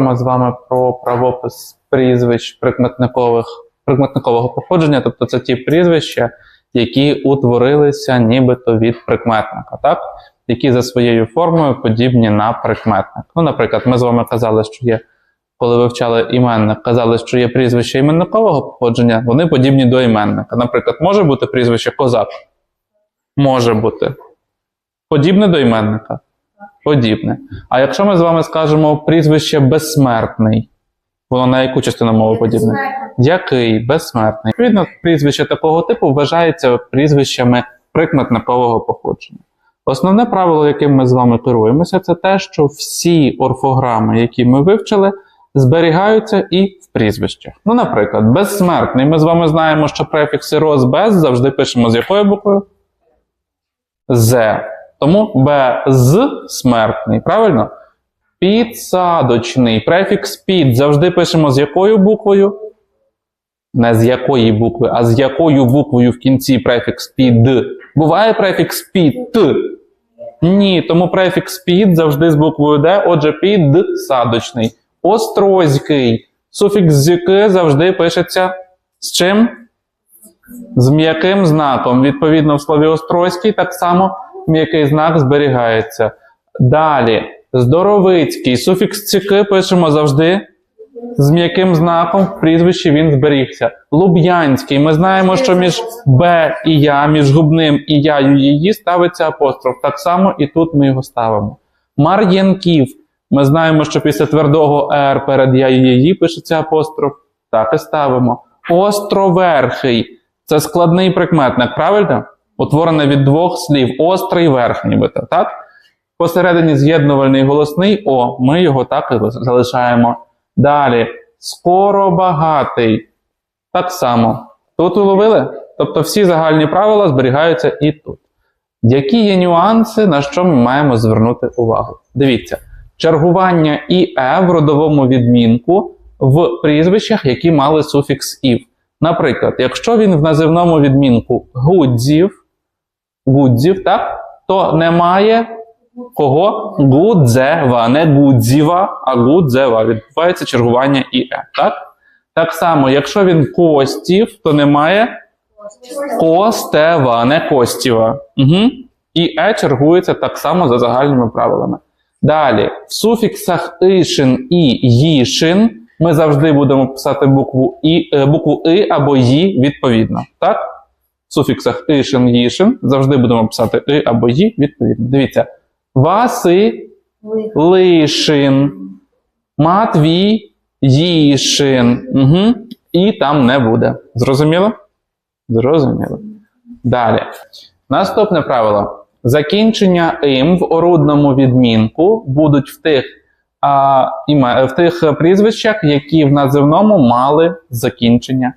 поговоримо з вами про правопис прізвищ прикметникових, прикметникового походження, тобто це ті прізвища, які утворилися нібито від прикметника, так? які за своєю формою подібні на прикметник. Ну, наприклад, ми з вами казали, що є, коли вивчали іменник, казали, що є прізвище іменникового походження, вони подібні до іменника. Наприклад, може бути прізвище козак? Може бути. Подібне до іменника? Подібне. А якщо ми з вами скажемо прізвище безсмертний, воно на яку частину мови подібне? Який безсмертний? Відповідно, прізвище такого типу вважається прізвищами прикметникового походження. Основне правило, яким ми з вами керуємося, це те, що всі орфограми, які ми вивчили, зберігаються і в прізвищах. Ну, наприклад, безсмертний. Ми з вами знаємо, що префікси роз без завжди пишемо з якою буквою? З. Тому безсмертний, правильно? Підсадочний. Префікс під завжди пишемо з якою буквою? Не з якої букви, а з якою буквою в кінці префікс під. Буває префікс під. Ні, тому префікс під завжди з буквою Д, отже, підсадочний. Острозький. Суфікс зіки завжди пишеться з чим? З м'яким знаком. Відповідно, в слові острозький так само м'який знак зберігається. Далі, здоровицький. Суфікс ціки пишемо завжди з м'яким знаком в прізвищі він зберігся. Луб'янський. Ми знаємо, що між Б і Я, між губним і яю її ставиться апостроф. Так само і тут ми його ставимо. Мар'янків. Ми знаємо, що після твердого Р перед яю її пишеться апостроф. Так і ставимо. Островерхий. Це складний прикметник, правильно? Утворений від двох слів. Острий верх, нібито, так? Посередині з'єднувальний голосний О. Ми його так і залишаємо. Далі. Скоробагатий. Так само. Тут уловили? Тобто всі загальні правила зберігаються і тут. Які є нюанси, на що ми маємо звернути увагу? Дивіться, чергування іе в родовому відмінку в прізвищах, які мали суфікс ів. Наприклад, якщо він в називному відмінку гудзів, гудзів, так, то немає кого? Гудзева, не гудзіва, а гудзева. Відбувається чергування іе. Так? Так само, якщо він костів, то немає костева, не костіва. Угу. І е чергується так само за загальними правилами. Далі, в суфіксах ишин і їшин ми завжди будемо писати букву і, е, букву и або ї відповідно. Так? Суфіксах ишин, їшин завжди будемо писати и або ї відповідно. Дивіться. Васи лишин, Матвій їшин. Угу. І там не буде. Зрозуміло? Зрозуміло. Далі. Наступне правило. Закінчення им в орудному відмінку будуть в тих, а, іме, в тих прізвищах, які в називному мали закінчення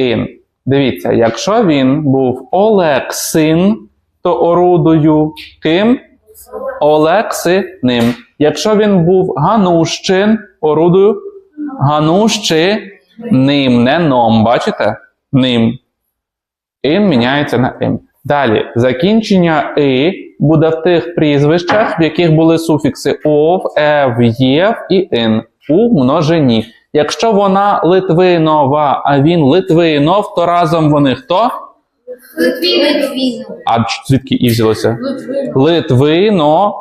ин. Дивіться, якщо він був Олексин, то орудою ким? Олексиним. Якщо він був Ганущин, орудою Ганущиним, не ном, бачите? Ним. Ін міняється на ім. Далі, закінчення и буде в тих прізвищах, в яких були суфікси ов, ев, єв і ин у множині. Якщо вона Литвинова, а він Литвинов, то разом вони хто? Литвіну. А звідки і взялося? Литвинови.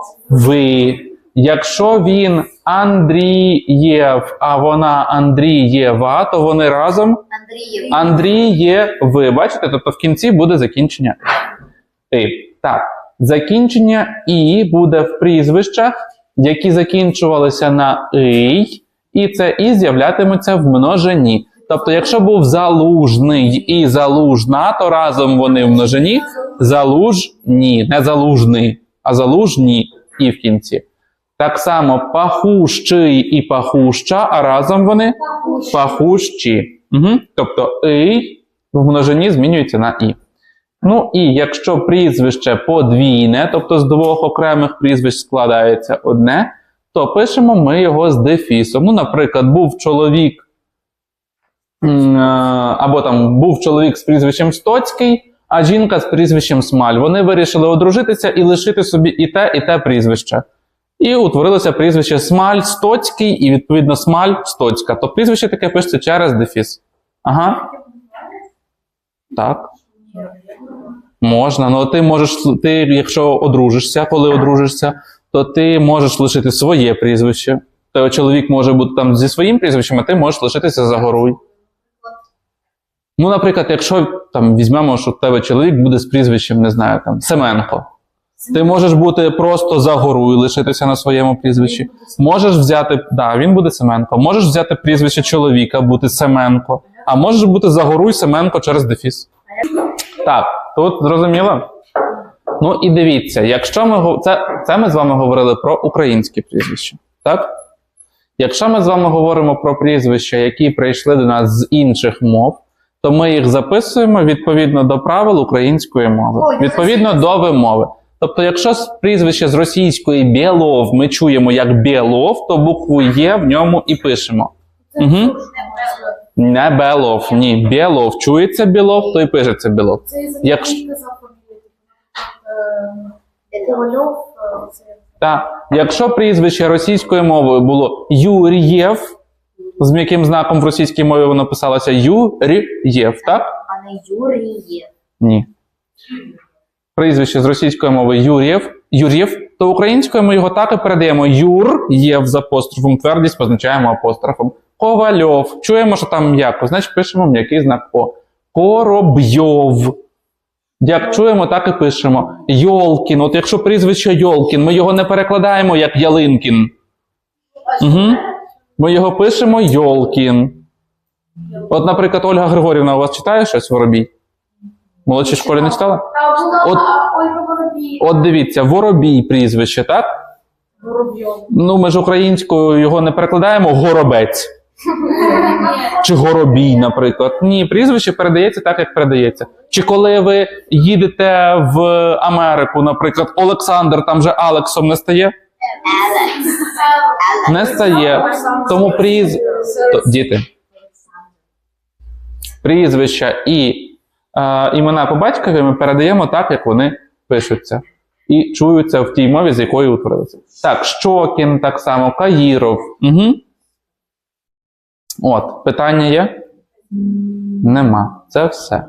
Якщо він Андрієв, а вона Андрієва, то вони разом Андрієв. Андрієви. Бачите? Тобто в кінці буде закінчення «и». Так, закінчення і буде в прізвищах, які закінчувалися на «ий», і це і з'являтиметься в множині. Тобто, якщо був залужний і залужна, то разом вони в множині залужні, не залужний, а залужні і в кінці. Так само пахущий і пахуща, а разом вони пахущі. Угу. Тобто «ий» в множині змінюється на і. Ну і якщо прізвище подвійне, тобто з двох окремих прізвищ складається одне, то пишемо ми його з дефісом. Ну, наприклад, був чоловік, е, або там був чоловік з прізвищем Стоцький, а жінка з прізвищем Смаль. Вони вирішили одружитися і лишити собі і те, і те прізвище. І утворилося прізвище Смаль Стоцький, і відповідно Смаль Стоцька. То прізвище таке пишеться через дефіс. Ага. Так. Можна. Ну ти можеш, ти, якщо одружишся, коли одружишся, то ти можеш лишити своє прізвище. То чоловік може бути там зі своїм прізвищем, а ти можеш лишитися Загоруй. Ну, наприклад, якщо там візьмемо, що в тебе чоловік буде з прізвищем, не знаю, там Семенко. Ти можеш бути просто Загоруй, лишитися на своєму прізвищі. Можеш взяти, да, він буде Семенко. Можеш взяти прізвище чоловіка, бути Семенко, а можеш бути Загоруй Семенко через дефіс. Так, тут зрозуміло? Ну і дивіться, якщо ми це, це ми з вами говорили про українські прізвища, так? Якщо ми з вами говоримо про прізвища, які прийшли до нас з інших мов, то ми їх записуємо відповідно до правил української мови, Ой, відповідно до вимови. Тобто, якщо прізвище з російської Білов ми чуємо як Білов, то букву Є в ньому і пишемо. Угу. Не Белов, ні. Білов. Чується Білов, то і пишеться Білов. Це із Якщо- який казав фамілію. Е, Ковальов, е, Так, якщо прізвище російською мовою було Юрієв, з м'яким знаком в російській мові воно писалося Юрієв, так? А не Юрієв. Ні. Прізвище з російської мови Юрєв, Юрєв, то українською ми його так і передаємо Юр'єв з апострофом, твердість позначаємо апострофом. Ковальов. Чуємо, що там м'яко, значить пишемо м'який знак О. Коробйов. Як чуємо, так і пишемо. Йолкін. От якщо прізвище Йолкін, ми його не перекладаємо як Ялинкін. Угу. Ми його пишемо Йолкін. От, наприклад, Ольга Григорівна у вас читає щось Воробій? В молодшій школі не читала? От- От дивіться, Воробій прізвище, так? Ну, ми ж українською його не перекладаємо горобець. Чи горобій, наприклад. Ні, прізвище передається так, як передається. Чи коли ви їдете в Америку, наприклад, Олександр там же Алексом не стає? Не стає. Тому пріз... Діти. Прізвища і е, імена по батькові ми передаємо так, як вони пишуться. І чуються в тій мові, з якої утворилися. Так, Щокін так само, Каїров. Угу. От, питання є? Нема. Це все.